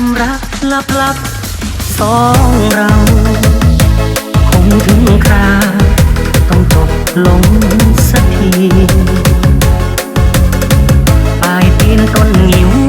ความรักลับลับสองเรา คงถึงคราต้องจบลงสักที ปลายปีนต้นหิว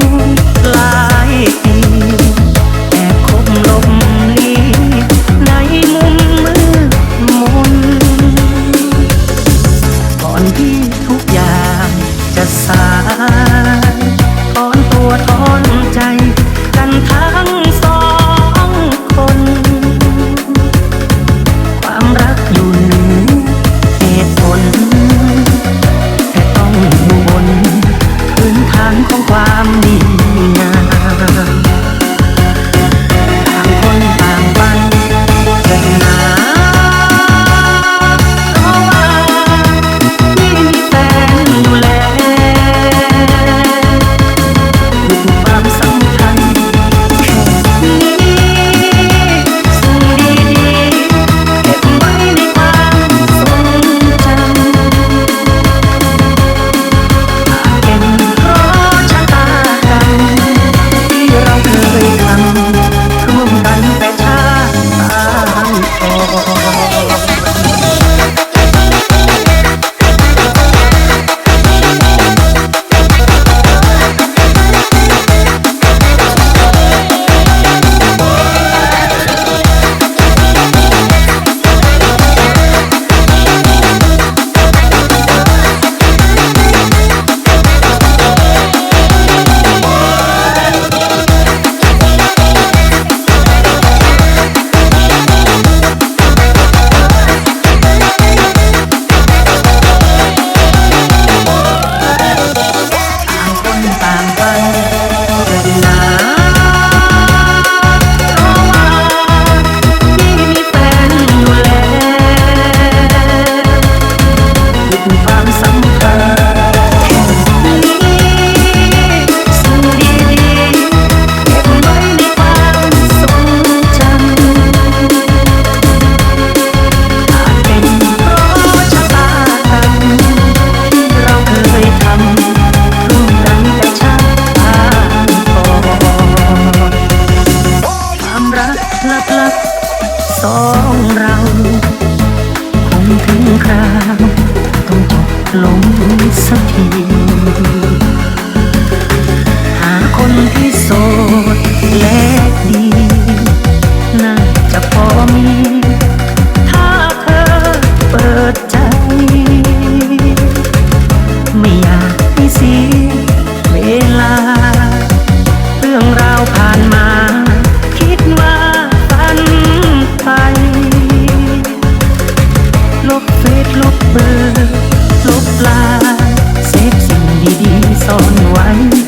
ากลับสองเราคงถึงคราวต้องจบลงสักที ซ่อนไว้